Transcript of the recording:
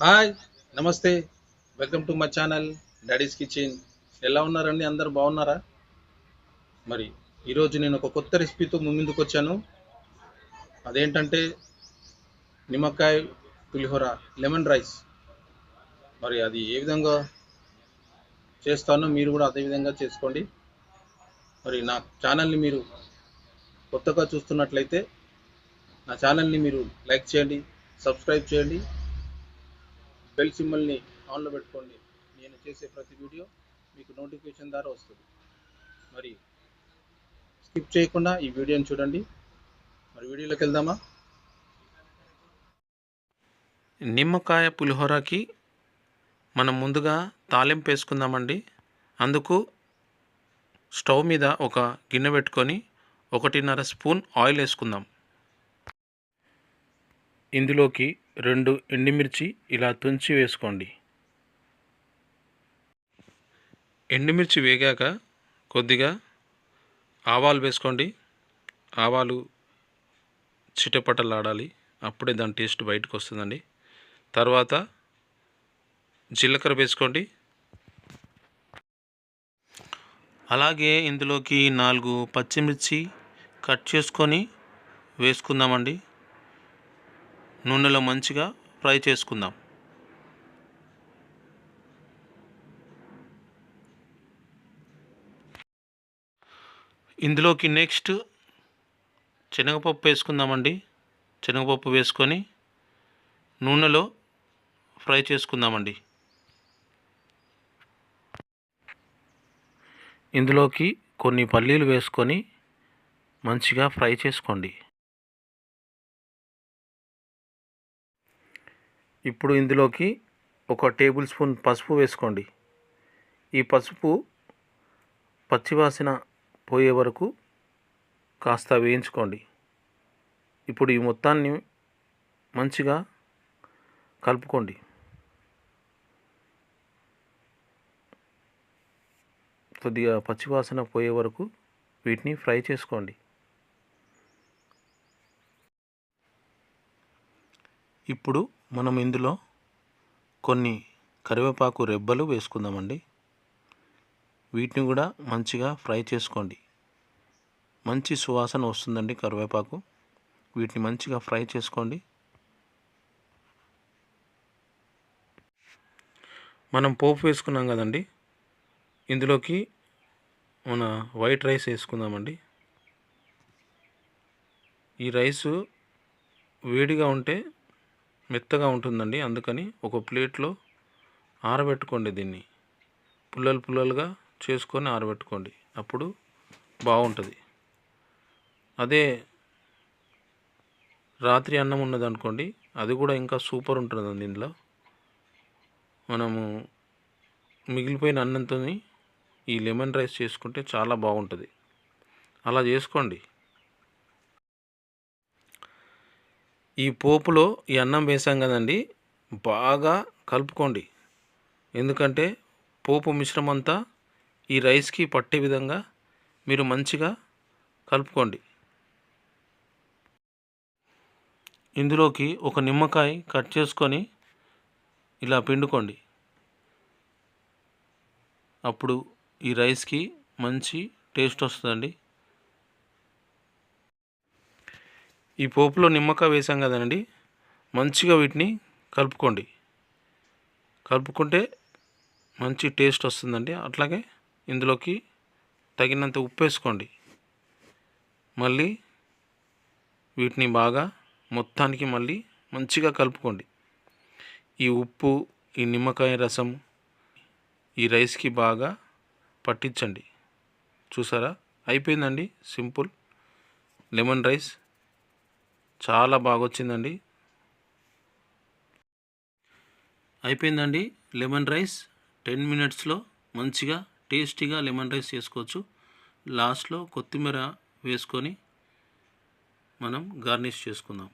Hi నమస్తే. Welcome to my channel daddy's kitchen ఎలా ఉన్నారండి? అందరు బాగున్నారా? మరి ఈరోజు నేను ఒక కొత్త రెసిపీతో ముందుకు వచ్చాను. అదేంటంటే నిమ్మకాయ పులిహోర లెమన్ రైస్ మరి అది ఏ విధంగా చేస్తానో మీరు కూడా అదే విధంగా చేసుకోండి. మరి నా ఛానల్ని మీరు కొత్తగా చూస్తున్నట్లయితే నా ఛానల్ని మీరు లైక్ చేయండి సబ్స్క్రైబ్ చేయండి. బెల్ సిమ్మల్ని ఆన్లో పెట్టుకోండి. నేను చేసే ప్రతి వీడియో మీకు నోటిఫికేషన్ ద్వారా వస్తుంది. మరి స్కిప్ చేయకుండా ఈ వీడియోని చూడండి. మరి వీడియోలోకి వెళ్దామా? నిమ్మకాయ పులిహోరకి మనం ముందుగా తాలింపు వేసుకుందామండి. అందుకు స్టవ్ మీద ఒక గిన్నె పెట్టుకొని ఒకటిన్నర స్పూన్ ఆయిల్ వేసుకుందాం. ఇందులోకి రెండు ఎండుమిర్చి ఇలా తుంచి వేసుకోండి. ఎండుమిర్చి వేగాక కొద్దిగా ఆవాలు వేసుకోండి. ఆవాలు చిటపటలాడాలి. అప్పుడే దాని టేస్ట్ బయటకు వస్తుందండి. తర్వాత జీలకర్ర వేసుకోండి. అలాగే ఇందులోకి నాలుగు పచ్చిమిర్చి కట్ చేసుకొని వేసుకుందామండి. నూనెలో మంచిగా ఫ్రై చేసుకుందాం. ఇందులోకి నెక్స్ట్ శనగపప్పు వేసుకుందామండి. శనగపప్పు వేసుకొని నూనెలో ఫ్రై చేసుకుందామండి. ఇందులోకి కొన్ని పల్లీలు వేసుకొని మంచిగా ఫ్రై చేసుకోండి. ఇప్పుడు ఇందులోకి ఒక టేబుల్ స్పూన్ పసుపు వేసుకోండి. ఈ పసుపు పచ్చివాసన పోయే వరకు కాస్త వేయించుకోండి. ఇప్పుడు ఈ మొత్తాన్ని మంచిగా కలుపుకోండి. కొద్దిగా పచ్చివాసన పోయే వరకు వీటిని ఫ్రై చేసుకోండి. ఇప్పుడు మనం ఇందులో కొన్ని కరివేపాకు రెబ్బలు వేసుకుందామండి. వీటిని కూడా మంచిగా ఫ్రై చేసుకోండి. మంచి సువాసన వస్తుందండి కరివేపాకు. వీటిని మంచిగా ఫ్రై చేసుకోండి. మనం పోపు వేసుకున్నాం కదండి. ఇందులోకి మన వైట్ రైస్ వేసుకుందామండి. ఈ రైసు వేడిగా ఉంటే మెత్తగా ఉంటుందండి. అందుకని ఒక ప్లేట్లో ఆరబెట్టుకోండి దీన్ని. పుల్లలు పుల్లలుగా చేసుకొని ఆరబెట్టుకోండి. అప్పుడు బాగుంటుంది. అదే రాత్రి అన్నం ఉన్నదనుకోండి అది కూడా ఇంకా సూపర్ ఉంటుందండి దీనిలో మనము మిగిలిపోయిన అన్నంతో ఈ లెమన్ రైస్ చేసుకుంటే చాలా బాగుంటుంది. అలా చేసుకోండి. ఈ పోపులో ఈ అన్నం వేసాం కదండి బాగా కలుపుకోండి. ఎందుకంటే పోపు మిశ్రమం అంతా ఈ రైస్కి పట్టే విధంగా మీరు మంచిగా కలుపుకోండి. ఇందులోకి ఒక నిమ్మకాయ కట్ చేసుకొని ఇలా పిండుకోండి. అప్పుడు ఈ రైస్కి మంచి టేస్ట్ వస్తుందండి. ఈ పోపులో నిమ్మకాయ వేసాం కదండి. మంచిగా వీటిని కలుపుకోండి. కలుపుకుంటే మంచి టేస్ట్ వస్తుందండి. అట్లాగే ఇందులోకి తగినంత ఉప్పు వేసుకోండి. మళ్ళీ వీటిని బాగా మొత్తానికి మళ్ళీ మంచిగా కలుపుకోండి. ఈ ఉప్పు ఈ నిమ్మకాయ రసం ఈ రైస్కి బాగా పట్టించండి. చూసారా? అయిపోయిందండి సింపుల్ లెమన్ రైస్. చాలా బాగా వచ్చిందండి అయిపోయిందండి లెమన్ రైస్. టెన్ మినిట్స్లో మంచిగా టేస్టీగా లెమన్ రైస్ చేసుకోవచ్చు. లాస్ట్లో కొత్తిమీర వేసుకొని మనం గార్నిష్ చేసుకుందాం.